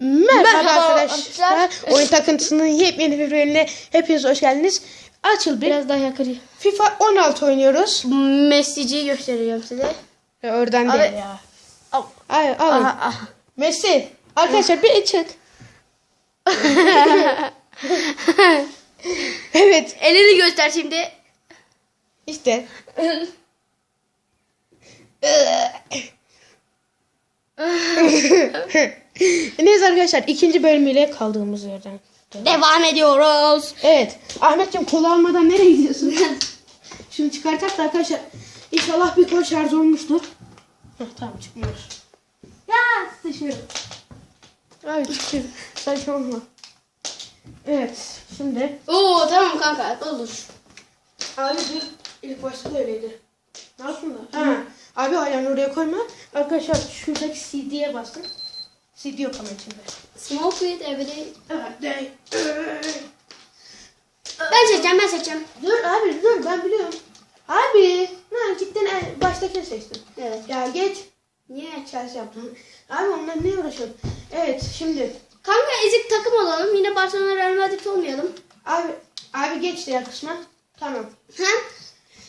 Merhaba, Merhaba arkadaşlar. arkadaşlar. Oyun takıntısının yepyeni bir bölümüne hepiniz hoş geldiniz. Açıl bir. Biraz daha yakın. FIFA 16 oynuyoruz. Messi'ciyi gösteriyorum size. Ya oradan Abi- değil ya. Al. Ay, alın. Aha, aha. Messi. Arkadaşlar bir çık. evet Elini göster şimdi. işte. Neyse arkadaşlar ikinci bölümüyle kaldığımız yerden. Devam ediyoruz. Evet. Ahmetciğim kola almadan nereye gidiyorsun? Şimdi çıkartak da arkadaşlar. İnşallah bir kol şarj olmuştur. Heh, tamam çıkmıyor. Ya dışarı. Abi çıkıyor. Saçmalama. Evet. Şimdi. Oo tamam kanka olur. Abi dur. İlk başta da öyleydi. Ne yaptın da? Ha. Abi ayağını oraya koyma. Arkadaşlar şuradaki CD'ye basın. CD yok ama içinde. Smoke with everyday. Evet. Değil. Ben seçeceğim ben seçeceğim. Dur abi dur ben biliyorum. Abi. Ne cidden en- baştakini seçtin. Evet. Ya geç. Niye? Chelsea yaptım. Abi onunla ne uğraşıyorsun? Evet şimdi. Kanka ezik takım olalım. Yine Barcelona Real Madrid olmayalım. Abi abi geç diğer kısma. Tamam. Hem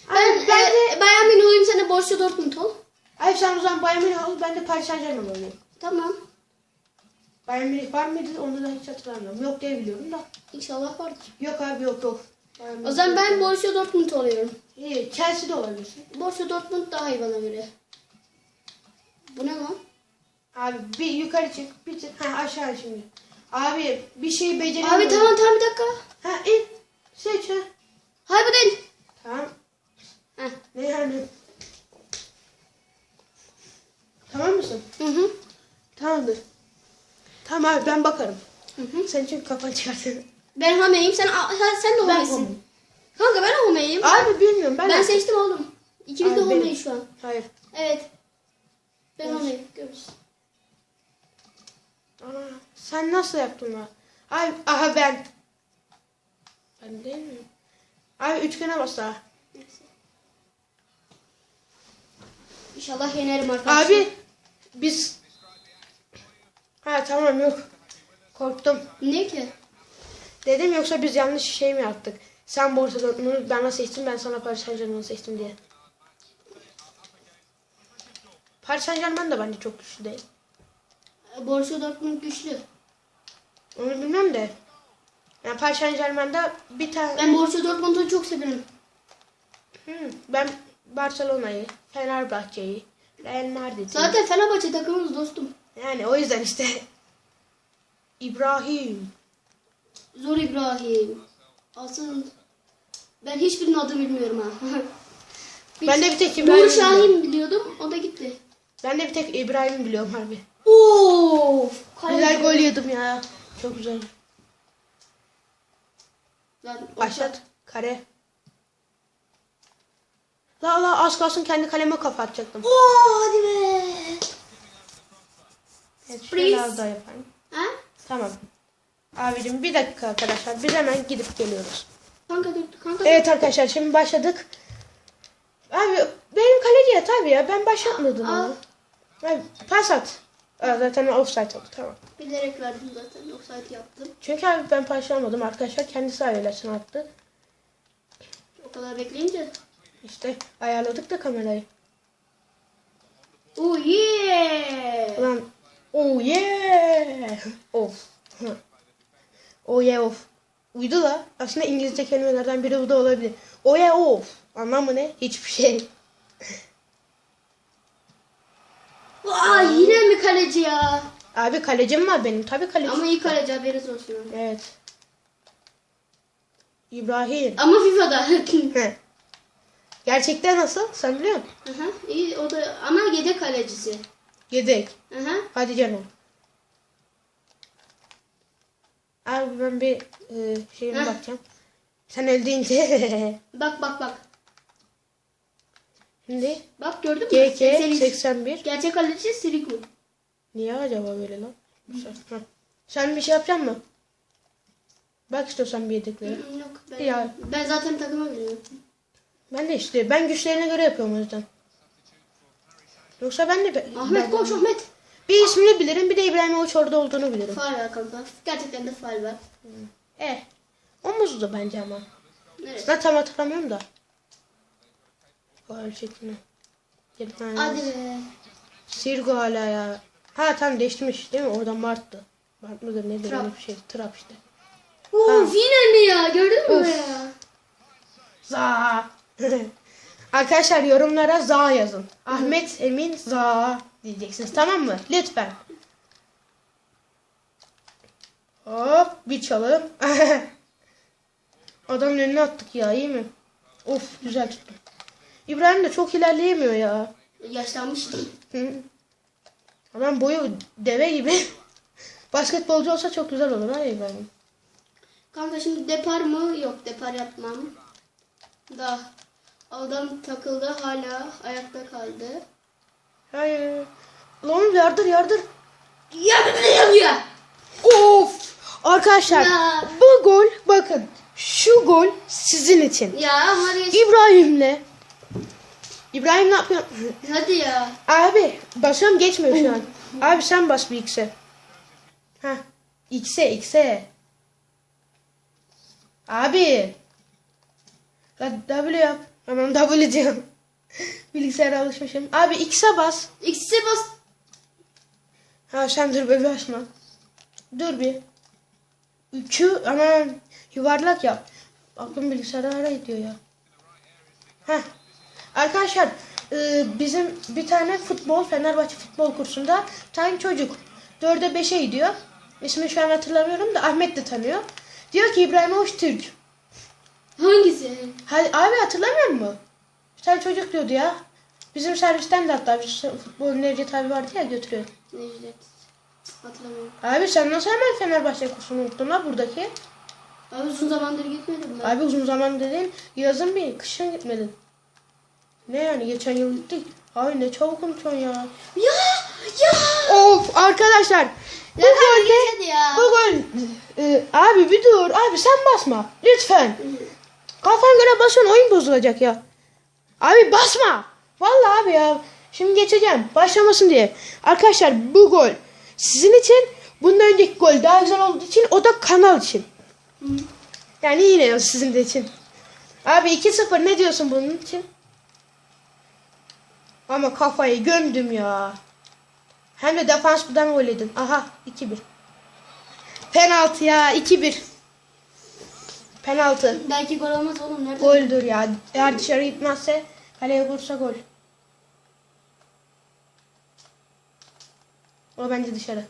Abi ben, ben e, de Bayern Münih olayım de Borussia Dortmund ol. Abi sen o zaman Bayern Münih ol ben de Paris Saint Germain olayım. Tamam. Bayern Münih var mıydı onu da hiç hatırlamıyorum. Yok diye biliyorum da. İnşallah vardır. Yok abi yok yok. Bayern O zaman ben. Borussia Dortmund oluyorum. İyi Chelsea'de olabilirsin. Borussia Dortmund daha iyi bana göre. Bu ne lan? Abi bir yukarı çık bir çık. Ha aşağı şimdi. Abi bir şey beceremiyorum. Abi tamam tamam bir dakika. Ha in. Seç ha. Hayır bu değil. Tamam. Heh. Ne yani? Tamam mısın? Hı hı. Tamamdır. Tamam abi ben bakarım. Hı hı. Sen çünkü kafanı çıkartın. Ben Homey'im sen, sen, sen de Homey'sin. Homey. Kanka ben Homey'im. Abi bilmiyorum ben. Ben seçtim oğlum. İkimiz de Abi benim. Homey şu an. Hayır. Evet. Ben Evet. Homey. Görürüz. Ana, sen nasıl yaptın lan? Ay aha ben. Ben değil mi? Abi üçgene bas daha. İnşallah yenerim arkadaşlar. Abi biz Ha tamam yok. Korktum. Ne ki? Dedim yoksa biz yanlış şey mi yaptık? Sen Borsa Dortmund'u bana seçtin ben sana Paris Saint Germain'i seçtim diye. Paris Saint Germain de bence çok güçlü değil. Borussia Dortmund güçlü. Onu bilmem de. Yani Paris Saint Germain'de bir tane... Ben Borussia Dortmund'u çok severim. Hı, ben Barcelona'yı, Fenerbahçe'yi, Real Madrid'i. Zaten Fenerbahçe takımımız dostum. Yani o yüzden işte. İbrahim. Zor İbrahim. Asıl ben hiçbirinin adını bilmiyorum ha. Ben de bir tek İbrahim Nur. Şahin biliyordum. O da gitti. Ben de bir tek İbrahim biliyorum harbi. Oo! Güzel gol yedim ya. Çok güzel. Lan, Başlat. Kare. La la az kalsın kendi kaleme kafa atacaktım. Oo hadi be. Evet, Please. şöyle az daha yapayım. Ha? Tamam. Abicim bir dakika arkadaşlar. Biz hemen gidip geliyoruz. Kanka dur kanka. Evet arkadaşlar şimdi başladık. Abi benim kaleci ya tabii ya ben başlatmadım onu. Abi, pas at. Aa, zaten offside oldu tamam. Bilerek verdim zaten. Offside yaptım. Çünkü abi ben başlamadım arkadaşlar kendisi ailesine attı. O kadar bekleyince. İşte ayarladık da kamerayı. Oh yeah. Ulan oh yeah. Of. Hı. oh yeah of. Uydu la. Aslında İngilizce kelimelerden biri bu da olabilir. Oh yeah of. Anlamı ne? Hiçbir şey. Aa yine mi kaleci ya? Abi kalecim var benim. Tabii kaleci. Ama iyi kaleci haberiniz olsun. Evet. İbrahim. Ama FIFA'da. Gerçekten nasıl? Sen biliyor musun? Aha, iyi o da ama yedek kalecisi. Yedek. Aha. Hadi canım. Abi ben bir e, şeyime Heh. bakacağım. Sen öldüğünce. Bak bak bak. Şimdi Bak gördün mü? GK 83. 81. Gerçek kaleci Sirigu. Niye acaba böyle lan? Sen bir şey yapacak mısın? Bak istiyorsan bir yedeklere. Yok ben, Ya. ben zaten takıma biliyorum. Ben de işte ben güçlerine göre yapıyorum o yüzden. Yoksa ben de Ahmet ben- koş Ahmet. Bir ismini bilirim bir de İbrahimovic orada olduğunu bilirim. Faal var kanka. Gerçekten de faal var. E. Omuzdu bence ama. Neresi? Ben tam hatırlamıyorum da. Şeklini. Gelip Hadi be. Sirgo hala ya. Ha tam değiştirmiş değil mi? Oradan Mart'tı. Mart mıdır nedir Trap. bir şey. Trap işte. Uf yine mi ya? Gördün mü Of. ya? Za. Arkadaşlar yorumlara za yazın. Ahmet Emin za diyeceksiniz tamam mı? Lütfen. Hop bir çalım. Adamın önüne attık ya iyi mi? Of güzel tuttum. İbrahim de çok ilerleyemiyor ya. Yaşlanmıştım. Hı. Adam boyu deve gibi. Basketbolcu olsa çok güzel olur ha İbrahim. Kanka şimdi depar mı? Yok depar yapmam. Da. Adam takıldı hala ayakta kaldı. Hayır. Lan yardır yardır. Ya ya ya. Of! Arkadaşlar Ya. bu gol bakın şu gol sizin için. Ya hadi. İbrahim'le İbrahim ne yapıyor? Hadi ya. Abi basıyorum geçmiyor şu an. Abi sen bas bir X'e. Heh. X'e X'e. Abi. W yap. Tamam W diyorum. Bilgisayara alışmışım. Abi X'e bas. X'e bas. Ha sen dur be basma. Dur bir. Üçü aman yuvarlak yap. Aklım bilgisayara ara gidiyor ya. Heh. Arkadaşlar e, bizim bir tane futbol Fenerbahçe futbol kursunda bir tane çocuk 4'e 5'e gidiyor. İsmini şu an hatırlamıyorum da Ahmet de tanıyor. Diyor ki İbrahimovic Türk. Hangisi? Hadi, abi hatırlamıyor musun? Bir tane çocuk diyordu ya. Bizim servisten de hatta bir futbol Necdet abi vardı ya götürüyor. Necdet. Hatırlamıyorum. Abi sen nasıl hemen Fenerbahçe kursunu unuttun la buradaki? Abi uzun zamandır gitmedim ben. Abi uzun zaman dedin yazın bir kışın gitmedin. Ne yani geçen yıl gittik. Abi ne çabuk unutuyorsun ya. Ya ya. Of arkadaşlar. Bu golde bu gol e, abi bir dur abi sen basma lütfen. Kafan göre basıyorsun oyun bozulacak ya. Abi basma. Vallahi abi ya. Şimdi geçeceğim. Başlamasın diye. Arkadaşlar bu gol sizin için. Bundan önceki gol daha güzel olduğu için o da kanal için. Yani yine sizin de için. Abi 2-0 ne diyorsun bunun için? Ama kafayı gömdüm ya. Hem de defansdan gol edin. Aha 2-1. Penaltı ya 2-1. Penaltı. Belki gol olmaz oğlum. Nerede? Goldür ya. Eğer dışarı gitmezse kaleye vursa gol. O bence dışarı.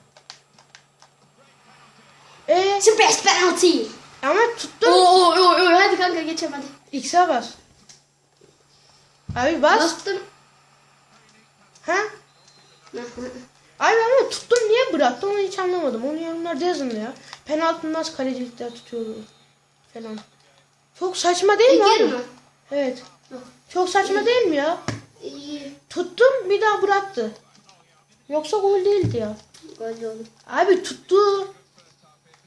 Ee, Space penalty. ama tuttum. Oo oo oo oo. hadi kanka geçelim hadi. X'e bas. Abi bas. Bastım. Ha? Abi ama tuttum niye bıraktı onu hiç anlamadım. Onu yorumlarda yazın ya. Penaltı nasıl kalecilikler tutuyordu falan. Çok saçma değil mi abi? mı? Evet. Yok. Çok saçma değil mi ya? Tuttum bir daha bıraktı. Yoksa gol değildi ya. Gol oldu. Abi tuttu.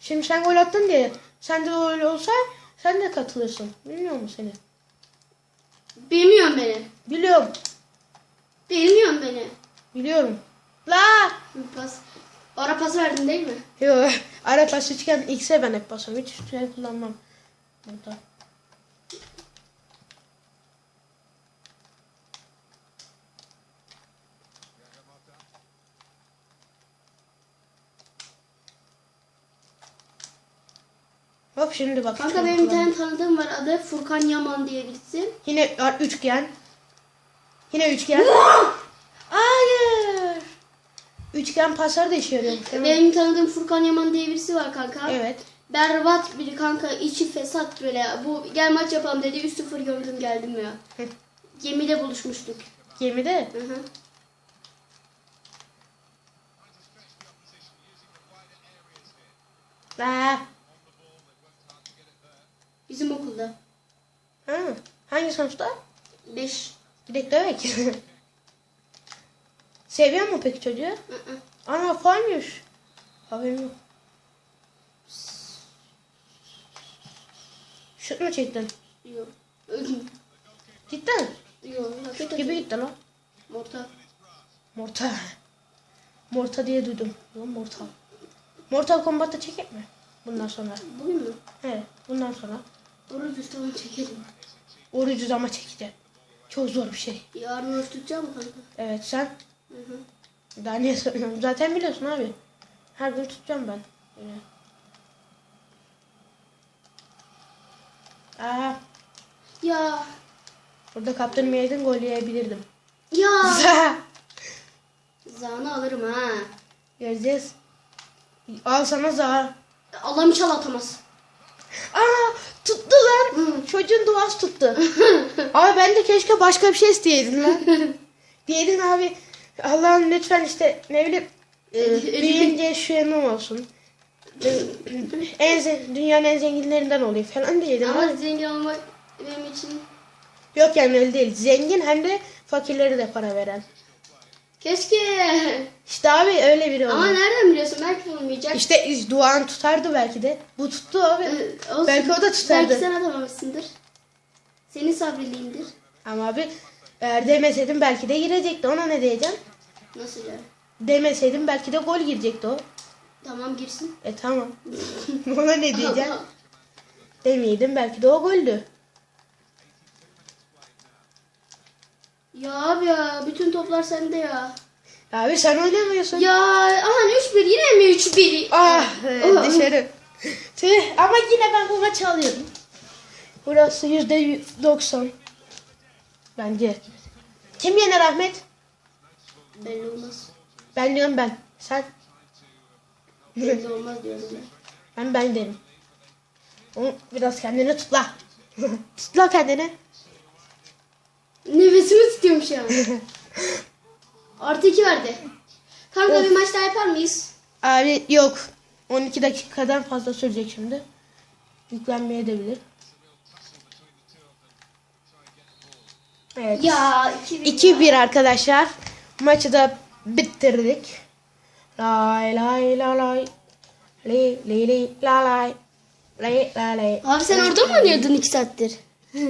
Şimdi sen gol attın diye. Sen de öyle olsa sen de katılırsın. Bilmiyor musun seni? Bilmiyorum beni. Biliyorum. Bilmiyorum beni. Biliyorum. La. Pas. Ara pas verdin değil mi? Yo, ara pas üçgen X'e ben hep basıyorum. Hiç üçgen kullanmam. Burada. Hop şimdi bak. Kanka benim bir tane tanıdığım var adı Furkan Yaman diye birisi. Yine var üçgen. Yine üçgen. Hayır. Üçgen pasları da işe yarıyor. Benim tanıdığım Furkan Yaman diye birisi var kanka. Evet. Berbat biri kanka içi fesat böyle. Bu gel maç yapalım dedi 3-0 gördüm geldim ya. Hı. Gemide buluşmuştuk. Gemide. Hı hı. Aa. Bizim okulda. Ha. Hangi sınıfta? 5. Direkt demek. Seviyor mu peki çocuğu? Ana farmış. Haberim yok. Şut mu çektin? Yok. Cidden. Yok. Şut gibi gitti lan. Morta. Morta. Morta diye duydum. Lan Mortal. Mortal Kombat'ta çekek mi? Bundan sonra. Bugün mü? He, bundan sonra. Oruç tamam çekelim. Orucuz ama çekeceğim. Çok zor bir şey. Yarın oruç tutacağım kanka? Evet sen Hı hı. daha niye söylüyorum? Zaten biliyorsun abi. Her gün tutacağım ben. Öyle. Aa, Ya. burada kaptırmayaydın gol yiyebilirdim. Ya. Zahını alırım ha. Göreceğiz. Al sana za. Allah'ım inşallah atamaz. Aa tuttu lan. Hı. Çocuğun duası tuttu. abi ben de keşke başka bir şey isteyeydim lan. Diyeydin abi Allah'ım lütfen işte ne bileyim e, büyüyünce şu yanım olsun. En zen- dünyanın en zenginlerinden olayım falan diyeydin ama Ama zengin olmak benim için yok yani öyle değil. Zengin hem de fakirlere de para veren. keşke. İşte abi öyle biri Ama oldu. nereden biliyorsun? Belki olmayacak. İşte duan tutardı belki de. Bu tuttu abi. Ee, olsun. Belki o da tutardı. Belki sen atamamışsındır. Senin sabriliğindir. Ama abi eğer demeseydim belki de girecekti. Ona ne diyeceğim? Nasıl ya? Demeseydim belki de gol girecekti o. Tamam girsin. E tamam. Ona ne diyeceğim? Allah. Demeyeydim belki de o goldü. Ya abi ya bütün toplar sende ya. Abi sen oynamıyorsun. Ya aman 3-1 yine mi 3-1? Ah e, Oh. dışarı. Tüh, ama yine ben bu maçı alıyorum. Burası yüzde doksan. Bence. Kim yener Ahmet? Belli olmaz. Ben diyorum ben. Sen? Belli olmaz diyorum ben. Ben ben derim. Oğlum, biraz kendini tutla. tutla kendini. Nefesimi tutuyorum şu an. Artı 2 verdi. Kanka bir maç daha yapar mıyız? Abi yok. 12 dakikadan fazla sürecek şimdi. Yüklenmeye de bilir. Evet. Ya 2-1. 2-1 arkadaşlar. Maçı da bitirdik. Lay lay la lay. Li li li la lay. Lay la lay. Abi sen orada mı oynuyordun 2 saattir?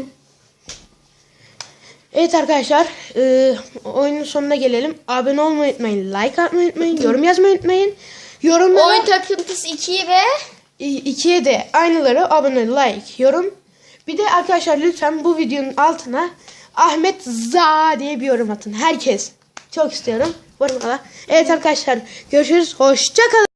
Evet arkadaşlar. E, oyunun sonuna gelelim. Abone olmayı unutmayın. Like atmayı unutmayın. Yorum yazmayı unutmayın. Yorumlara Oyun takıntısı 2 ve i- ikiye de aynıları abone, like, yorum. Bir de arkadaşlar lütfen bu videonun altına Ahmet Za diye bir yorum atın. Herkes. Çok istiyorum. Yorumlara. Evet arkadaşlar görüşürüz. Hoşça kalın.